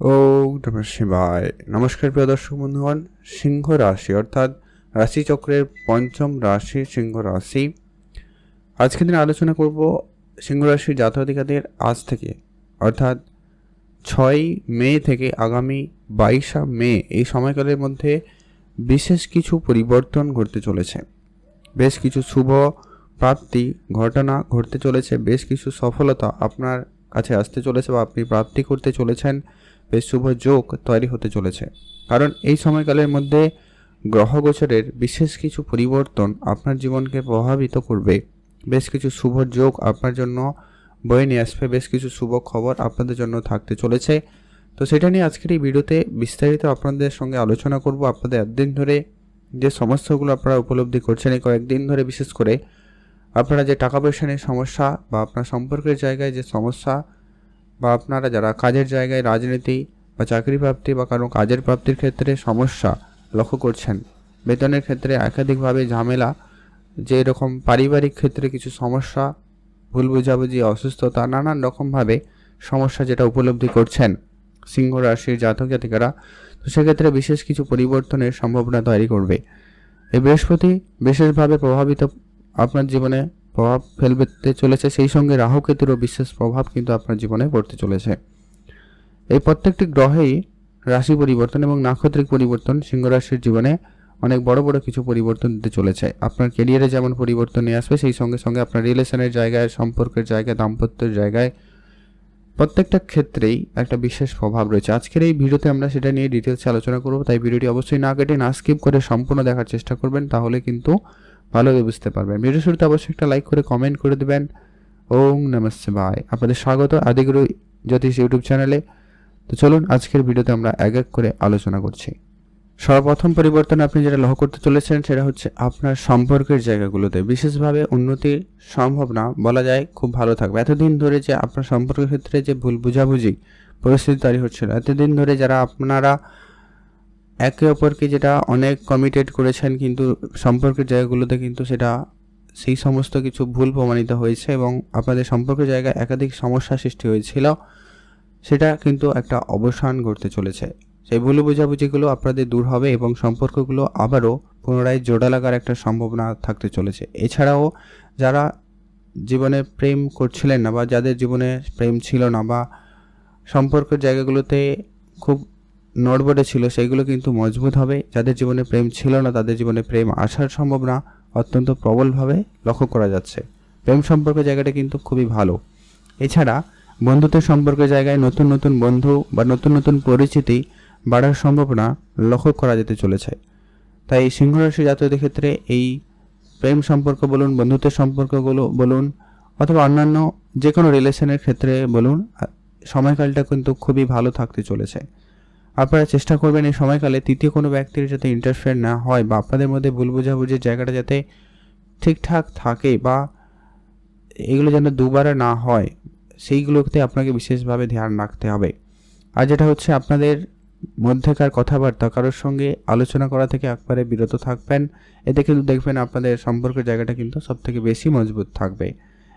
ও নমঃ নমস্কার, প্রিয় দর্শক বন্ধুগণ। সিংহ রাশি, অর্থাৎ রাশিচক্রের পঞ্চম রাশি সিংহ রাশি। আজকের দিনে আলোচনা করব সিংহ রাশির জাতকাধিকাদের আজ থেকে, অর্থাৎ ছয় মে থেকে আগামী বাইশা মে এই সময়কালের মধ্যে বিশেষ কিছু পরিবর্তন ঘটতে চলেছে। বেশ কিছু শুভ প্রাপ্তি ঘটনা ঘটতে চলেছে, বেশ কিছু সফলতা আপনার কাছে আসতে চলেছে বা আপনি প্রাপ্তি করতে চলেছেন। বেশ শুভ যোগ তৈরি হতে চলেছে। কারণ এই সময়কালের মধ্যে গ্রহগোচরের বিশেষ কিছু পরিবর্তন আপনার জীবনকে প্রভাবিত করবে। বেশ কিছু শুভ যোগ আপনার জন্য বয়ে নিয়ে আসবে। বেশ কিছু শুভ খবর আপনাদের জন্য থাকতে চলেছে। তো সেটা নিয়ে আজকের এই ভিডিওতে বিস্তারিত আপনাদের সঙ্গে আলোচনা করব। আপনাদের একদিন ধরে যে সমস্যাগুলো আপনারা উপলব্ধি করছেন এই কয়েকদিন ধরে, বিশেষ করে আপনারা যে টাকা পয়সা নিয়ে সমস্যা বা আপনার সম্পর্কের জায়গায় যে সমস্যা বা আপনারা যারা কাজের জায়গায় রাজনীতি বা চাকরি প্রাপ্তি বা কারও কাজের প্রাপ্তির ক্ষেত্রে সমস্যা লক্ষ্য করছেন, বেতনের ক্ষেত্রে একাধিকভাবে ঝামেলা, যে এরকম পারিবারিক ক্ষেত্রে কিছু সমস্যা, ভুল বোঝাবুঝি, অসুস্থতা, নানান রকমভাবে সমস্যা যেটা উপলব্ধি করছেন সিংহ রাশির জাতক জাতিকারা, তো সেক্ষেত্রে বিশেষ কিছু পরিবর্তনের সম্ভাবনা তৈরি করবে। এই বৃহস্পতি বিশেষভাবে প্রভাবিত আপনার জীবনে প্রভাব ফেলতে চলেছে। সেই সঙ্গে রাহু কেতুরও বিশেষ প্রভাব কিন্তু আপনার জীবনে পড়তে চলেছে। এই প্রত্যেকটি গ্রহেই রাশি পরিবর্তন এবং নাক্ষত্রিক পরিবর্তন সিংহ রাশির জীবনে অনেক বড় বড় কিছু পরিবর্তন দিতে চলেছে। আপনার কেরিয়ারে যেমন পরিবর্তন নিয়ে আসবে, সেই সঙ্গে সঙ্গে আপনার রিলেশনের জায়গায়, সম্পর্কের জায়গায়, দাম্পত্যের জায়গায় প্রত্যেকটা ক্ষেত্রেই একটা বিশেষ প্রভাব রয়েছে। আজকের এই ভিডিওতে আমরা সেটা নিয়ে ডিটেলসে আলোচনা করব, তাই ভিডিওটি অবশ্যই না কেটে, না স্কিপ করে সম্পূর্ণ দেখার চেষ্টা করবেন, তাহলে কিন্তু ভালোভাবে বুঝতে পারবেন। ভিডিও শুরুতে অবশ্যই একটা লাইক করে কমেন্ট করে দেবেন। ওম নমস্তে ভাই আপনাদের স্বাগত আদিগুরু জ্যোতিষ ইউটিউব চ্যানেলে তো চলুন আজকের ভিডিওতে আমরা এক এক করে আলোচনা করছি। সর্বপ্রথম পরিবর্তন আপনি যেটা লক্ষ্য করতে চলেছেন সেটা হচ্ছে আপনার সম্পর্কের জায়গাগুলোতে। বিশেষভাবে উন্নতি সম্ভব না, বলা যায় খুব ভালো থাকবে। এতদিন ধরে যে আপনার সম্পর্কের ক্ষেত্রে যে ভুল বুঝাবুঝি, পরিস্থিতি তৈরি হচ্ছিল, এতদিন ধরে যারা আপনারা একে অপরকে যেটা অনেক কমিটেড করেছেন কিন্তু সম্পর্কের জায়গাগুলোতে কিন্তু সেটা সেই সমস্ত কিছু ভুল প্রমাণিত হয়েছে এবং আপনাদের সম্পর্কের জায়গায় একাধিক সমস্যা সৃষ্টি হয়েছিল, সেটা কিন্তু একটা অবসান ঘটতে চলেছে। সেই ভুল বোঝাবুঝিগুলো আপনাদের দূর হবে এবং সম্পর্কগুলো আবারও পুনরায় জোড়া লাগার একটা সম্ভাবনা থাকতে চলেছে। এছাড়াও যারা জীবনে প্রেম করছিলেন না বা যাদের জীবনে প্রেম ছিল না বা সম্পর্কের জায়গাগুলোতে খুব নড়বড়ে ছিল সেইগুলো কিন্তু মজবুত হবে। যাদের জীবনে প্রেম ছিল না, তাদের জীবনে প্রেম আসার সম্ভাবনা অত্যন্ত প্রবলভাবে লক্ষ্য করা যাচ্ছে। প্রেম সম্পর্কের জায়গাটা কিন্তু খুবই ভালো। এছাড়া বন্ধুত্বের সম্পর্কের জায়গায় নতুন নতুন বন্ধু বা নতুন নতুন পরিচিতি বাড়ার সম্ভাবনা লক্ষ্য করা যেতে চলেছে। তাই সিংহরাশি জাতকদের ক্ষেত্রে এই প্রেম সম্পর্ক বলুন, বন্ধুত্বের সম্পর্কগুলো বলুন, অথবা অন্যান্য যে কোনো রিলেশনের ক্ষেত্রে বলুন সময়কালটা কিন্তু খুবই ভালো থাকতে চলেছে। আপনারা চেষ্টা করবেন এই সময়কালে তৃতীয় কোনো ব্যক্তির যাতে ইন্টারফেয়ার না হয় বা আপনাদের মধ্যে ভুল বোঝাবুঝির জায়গাটা যাতে ঠিকঠাক থাকে বা এগুলো যেন দুবারে না হয়, সেইগুলোতে আপনাকে বিশেষভাবে ধ্যান রাখতে হবে। আর যেটা হচ্ছে আপনাদের মধ্যেকার কথাবার্তা, কারোর সঙ্গে আলোচনা করা থেকে একবারে বিরত থাকবেন। এতে কিন্তু দেখবেন আপনাদের সম্পর্কের জায়গাটা কিন্তু সব থেকে বেশি মজবুত থাকবে।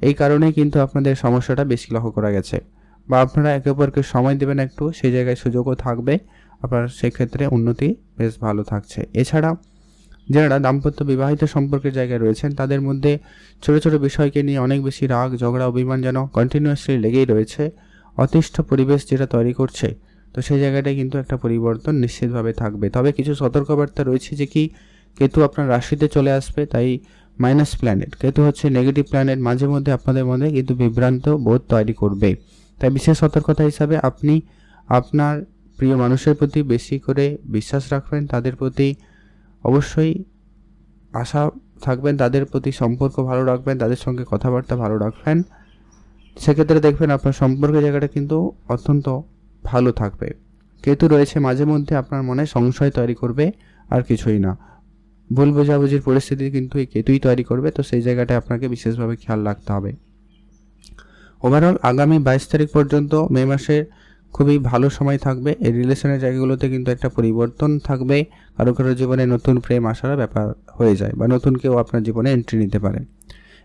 এই কারণেই কিন্তু আপনাদের সমস্যাটা বেশি লক্ষ্য করা গেছে। বা আপনারা একে অপরকে সময় দেবেন একটু, সেই জায়গায় সুযোগও থাকবে। আপনার সেক্ষেত্রে উন্নতি বেশ ভালো থাকছে। এছাড়া যারা দাম্পত্য বিবাহিত সম্পর্কের জায়গায় রয়েছেন, তাদের মধ্যে ছোটো ছোটো বিষয়কে নিয়ে অনেক বেশি রাগ, ঝগড়া, অভিমান যেন কন্টিনিউয়াসলি লেগেই রয়েছে। অতিষ্ঠ পরিবেশ যেটা তৈরি করছে, তো সেই জায়গাটায় কিন্তু একটা পরিবর্তন নিশ্চিতভাবে থাকবে। তবে কিছু সতর্কবার্তা রয়েছে যে কি, কেতু আপনার রাশিতে চলে আসবে, তাই মাইনাস প্ল্যানেট কেতু হচ্ছে নেগেটিভ প্ল্যানেট মাঝে মধ্যে আপনাদের মধ্যে কিন্তু বিভ্রান্ত বোধ তৈরি করবে। তাই বিশেষ সতর্কতা হিসাবে আপনি আপনার প্রিয় মানুষের প্রতি বেশি করে বিশ্বাস রাখবেন, তাদের প্রতি অবশ্যই আশা থাকবেন, তাদের প্রতি সম্পর্ক ভালো রাখবেন, তাদের সঙ্গে কথাবার্তা ভালো রাখবেন। সেক্ষেত্রে দেখবেন আপনার সম্পর্কের জায়গাটা কিন্তু অত্যন্ত ভালো থাকবে। কেতু রয়েছে, মাঝে মধ্যে আপনার মনে সংশয় তৈরি করবে, আর কিছুই না। ভুল বোঝাবুঝির পরিস্থিতি কিন্তু এই কেতুই তৈরি করবে, তো সেই জায়গাটায় আপনাকে বিশেষভাবে খেয়াল রাখতে হবে। ওভারঅল আগামী বাইশ তারিখ পর্যন্ত মে মাসের খুবই ভালো সময় থাকবে। এই রিলেশনের জায়গাগুলোতে কিন্তু একটা পরিবর্তন থাকবে। কারও কারও জীবনে নতুন প্রেম আসার ব্যাপার হয়ে যায় বা নতুন কেউ আপনার জীবনে এন্ট্রি নিতে পারে।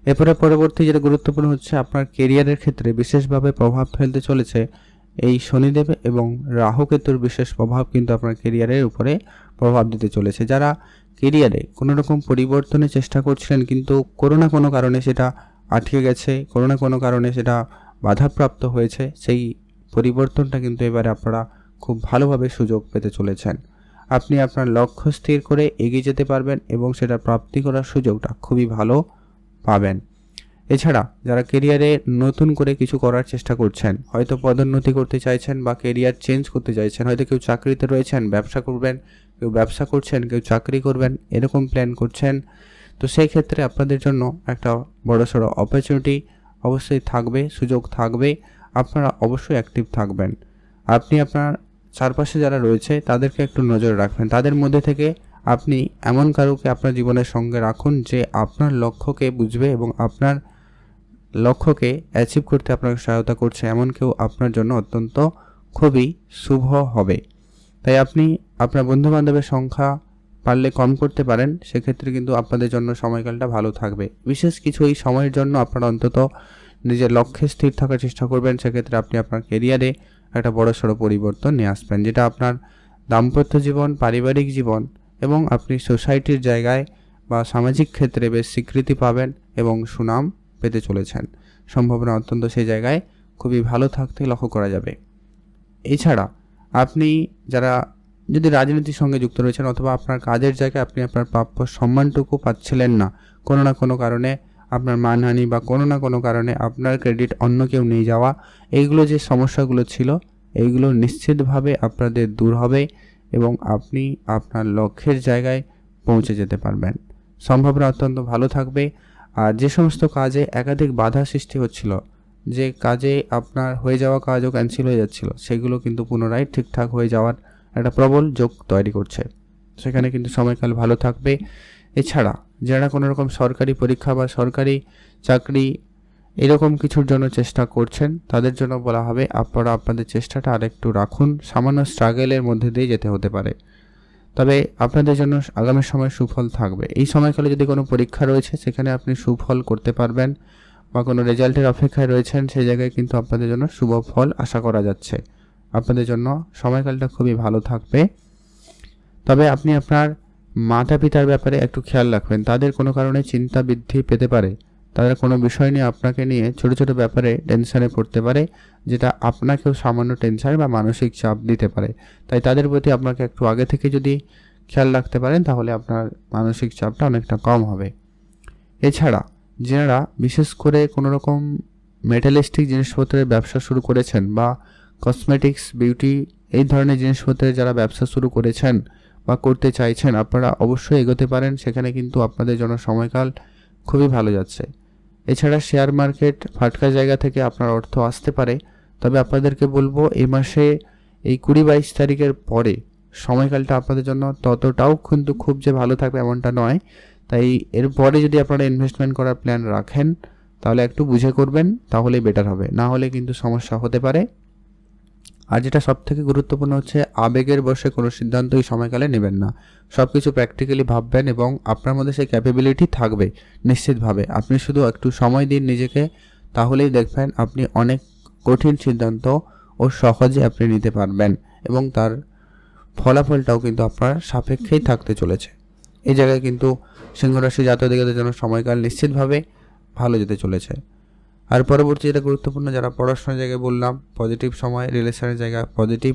এরপরে পরবর্তী যেটা গুরুত্বপূর্ণ হচ্ছে, আপনার কেরিয়ারের ক্ষেত্রে বিশেষভাবে প্রভাব ফেলতে চলেছে এই শনিদেব এবং রাহু কেতুর বিশেষ প্রভাব কিন্তু আপনার কেরিয়ারের উপরে প্রভাব দিতে চলেছে। যারা কেরিয়ারে কোনো রকম পরিবর্তনের চেষ্টা করছিলেন কিন্তু কোনো না কোনো কারণে সেটা আটকে গেছে। কোনো না কোনো কারণে সেটা বাধাপ্রাপ্ত হয়েছে। সেই পরিবর্তনটা কিন্তু এবারে আপনারা খুব ভালোভাবে সুযোগ পেতে চলেছেন। আপনি আপনার লক্ষ্য স্থির করে এগিয়ে যেতে পারবেন এবং সেটা প্রাপ্তি করার সুযোগটা খুবই ভালো পাবেন। এছাড়া যারা কেরিয়ারে নতুন করে কিছু করার চেষ্টা করছেন, হয়তো পদোন্নতি করতে চাইছেন বা কেরিয়ার চেঞ্জ করতে চাইছেন, হয়তো কেউ চাকরিতে রয়েছেন, ব্যবসা করবেন, কেউ ব্যবসা করছেন, কেউ চাকরি করবেন, এরকম প্ল্যান করছেন তো সেই ক্ষেত্রে আপনাদের জন্য একটা বড় সড়ো অপরচুনিটি অবশ্যই থাকবে, সুযোগ থাকবে। আপনারা অবশ্যই অ্যাক্টিভ থাকবেন। আপনি আপনার চারপাশে যারা রয়েছে, তাদেরকে একটু নজর রাখবেন। তাদের মধ্যে থেকে আপনি এমন কারুকে আপনার জীবনের সঙ্গে রাখুন যে আপনার লক্ষ্যকে বুঝবে এবং আপনার লক্ষ্যকে অ্যাচিভ করতে আপনাকে সহায়তা করছে। এমন কেউ আপনার জন্য অত্যন্ত খুবই শুভ হবে। তাই আপনি আপনার বন্ধুবান্ধবের সংখ্যা পারলে কম করতে পারেন, সেক্ষেত্রে কিন্তু আপনাদের জন্য সময়কালটা ভালো থাকবে। বিশেষ কিছু এই সময়ের জন্য আপনারা অন্তত নিজের লক্ষ্যে স্থির থাকার চেষ্টা করবেন, সেক্ষেত্রে আপনি আপনার কেরিয়ারে একটা বড় সড়ো পরিবর্তন নিয়ে আসবেন, যেটা আপনার দাম্পত্য জীবন, পারিবারিক জীবন এবং আপনি সোসাইটির জায়গায় বা সামাজিক ক্ষেত্রে বেশ স্বীকৃতি পাবেন এবং সুনাম পেতে চলেছেন। সম্ভাবনা অত্যন্ত সেই জায়গায়। খুবই ভালো থাকতে লক্ষ্য করা যাবে। এছাড়া আপনি যারা যদি রাজনীতির সঙ্গে যুক্ত রয়েছেন অথবা আপনার কাজের জায়গায় আপনি আপনার প্রাপ্য সম্মানটুকু পাচ্ছিলেন না, কোনো না কোনো কারণে আপনার মানহানি বা কোনো না কোনো কারণে আপনার ক্রেডিট অন্য কেউ নিয়ে যাওয়া, এইগুলো যে সমস্যাগুলো ছিল, এইগুলো নিশ্চিতভাবে আপনাদের দূর হবে এবং আপনি আপনার লক্ষ্যের জায়গায় পৌঁছে যেতে পারবেন। সম্ভাবনা অত্যন্ত ভালো থাকবে। আর যে সমস্ত কাজে একাধিক বাধা সৃষ্টি হচ্ছিল, যে কাজে আপনার হয়ে যাওয়া কাজও ক্যান্সেল হয়ে যাচ্ছিল, সেগুলো কিন্তু পুনরায় ঠিকঠাক হয়ে যাওয়ার একটা প্রবল যোগ তৈরি করছে। সেখানে কিন্তু সময়কাল ভালো থাকবে। এছাড়া যারা কোনো রকম সরকারি পরীক্ষা বা সরকারি চাকরি এরকম কিছুর জন্য চেষ্টা করছেন, তাদের জন্য বলা হবে, আপনারা আপনাদের চেষ্টাটা আরেকটু রাখুন। সামান্য স্ট্রাগেলের মধ্যে দিয়ে যেতে হতে পারে। তবে আপনাদের জন্য আগামী সময় সুফল থাকবে। এই সময়কালে যদি কোনো পরীক্ষা রয়েছে, সেখানে আপনি সুফল করতে পারবেন বা কোনো রেজাল্টের অপেক্ষায় রয়েছেন, সেই জায়গায় কিন্তু আপনাদের জন্য শুভ ফল আশা করা যাচ্ছে। আপনাদের জন্য সময়কালটা খুবই ভালো থাকবে। তবে আপনি আপনার মাতা পিতার ব্যাপারে একটু খেয়াল রাখবেন। তাদের কোনো কারণে চিন্তা বৃদ্ধি পেতে পারে। তাদের কোনো বিষয় নিয়ে আপনাকে নিয়ে ছোট ছোট ব্যাপারে টেনশনে পড়তে পারে, যেটা আপনাকেও সামান্য টেনশন বা মানসিক চাপ দিতে পারে। তাই তাদের প্রতি আপনাকে একটু আগে থেকে যদি খেয়াল রাখতে পারেন, তাহলে আপনার মানসিক চাপটা অনেকটা কম হবে। এছাড়া, যারা বিশেষ করে কোনো রকম মেটালিস্টিক জিনিসপত্রের ব্যবসা শুরু করেছেন বা কসমেটিক্স বিউটি এই ধরনের জিনিসপত্রের যারা ব্যবসা শুরু করেছেন বা করতে চাইছেন, আপনারা অবশ্যই এগোতে পারেন। সেখানে কিন্তু আপনাদের জন্য সময়কাল খুবই ভালো যাচ্ছে। এছাড়া শেয়ার মার্কেট ফাটকা জায়গা থেকে আপনার অর্থ আসতে পারে। তবে আপনাদেরকে বলব এ মাসে এই কুড়ি বাইশ তারিখের পরে সময়কালটা আপনাদের জন্য ততটাও কিন্তু খুব যে ভালো থাকবে এমনটা নয়। তাই এরপরে যদি আপনারা ইনভেস্টমেন্ট করার প্ল্যান রাখেন, তাহলে একটু বুঝে করবেন, তাহলেই বেটার হবে। না হলে কিন্তু সমস্যা হতে পারে। আর যেটা সব থেকে গুরুত্বপূর্ণ হচ্ছে, আবেগের বসে কোনো সিদ্ধান্তই সময়কালে নেবেন না। সব কিছু প্র্যাকটিক্যালি ভাববেন এবং আপনার মধ্যে সেই ক্যাপেবিলিটি থাকবে, নিশ্চিতভাবে। আপনি শুধু একটু সময় দিন নিজেকে, তাহলেই দেখবেন আপনি অনেক কঠিন সিদ্ধান্ত ও সহজে আপনি নিতে পারবেন এবং তার ফলাফলটাও কিন্তু আপনার সাপেক্ষেই থাকতে চলেছে। এই জায়গায় কিন্তু সিংহরাশি জাতীয় দিকে জন্য সময়কাল নিশ্চিতভাবে ভালো যেতে চলেছে। আর পরবর্তী যেটা গুরুত্বপূর্ণ, যারা পড়াশোনার জায়গায় বললাম পজিটিভ সময় রিলেশনের জায়গা পজিটিভ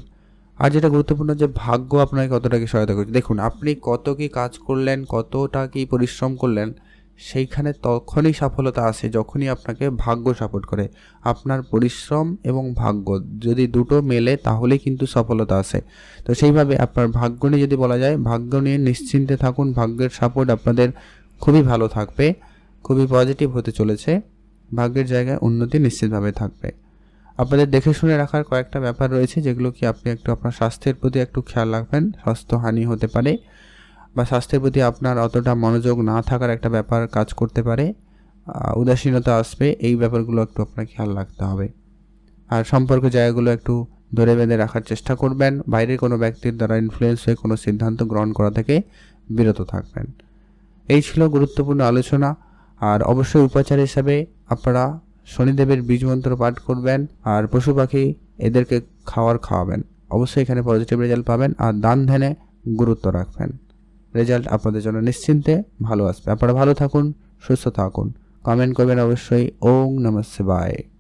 আর যেটা গুরুত্বপূর্ণ যে ভাগ্য আপনাকে কতটা কি সহায়তা করছে। দেখুন, আপনি কত কি কাজ করলেন, কতটা কি পরিশ্রম করলেন, সেইখানে তখনই সফলতা আসে যখনই আপনাকে ভাগ্য সাপোর্ট করে। আপনার পরিশ্রম এবং ভাগ্য যদি দুটো মেলে তাহলেই কিন্তু সফলতা আসে। তো সেইভাবে আপনার ভাগ্য নিয়ে যদি বলা যায়, ভাগ্য নিয়ে নিশ্চিন্তে থাকুন, ভাগ্যের সাপোর্ট আপনাদের খুবই ভালো থাকবে, খুবই পজিটিভ হতে চলেছে। ভাগ্যের জায়গায় উন্নতি নিশ্চিতভাবে থাকবে। আপনাদের দেখে শুনে রাখার কয়েকটা ব্যাপার রয়েছে, যেগুলো কি আপনি একটু আপনার স্বাস্থ্যের প্রতি একটু খেয়াল রাখবেন, স্বাস্থ্যহানি হতে পারে বা স্বাস্থ্যের প্রতি আপনার অতটা মনোযোগ না থাকার একটা ব্যাপার কাজ করতে পারে উদাসীনতা আসবে, এই ব্যাপারগুলো একটু আপনার খেয়াল রাখতে হবে। আর সম্পর্ক জায়গাগুলো একটু ধরে বেঁধে রাখার চেষ্টা করবেন, বাইরের কোনো ব্যক্তির দ্বারা ইনফ্লুয়েন্স হয়ে কোনো সিদ্ধান্ত গ্রহণ করা থেকে বিরত থাকবেন। এই ছিল গুরুত্বপূর্ণ আলোচনা। আর অবশ্যই উপাচার হিসাবে আপনারা শনিদেবের বীজ মন্ত্র পাঠ করবেন আর পশু পাখি এদেরকে খাওয়ার খাওয়াবেন। অবশ্যই এখানে পজিটিভ রেজাল্ট পাবেন আর দান ধ্যানে গুরুত্ব রাখবেন। রেজাল্ট আপনাদের জন্য নিশ্চিন্তে ভালো আসবে। আপনারা ভালো থাকুন, সুস্থ থাকুন। কমেন্ট করবেন অবশ্যই। ওং নমঃ শিবায়।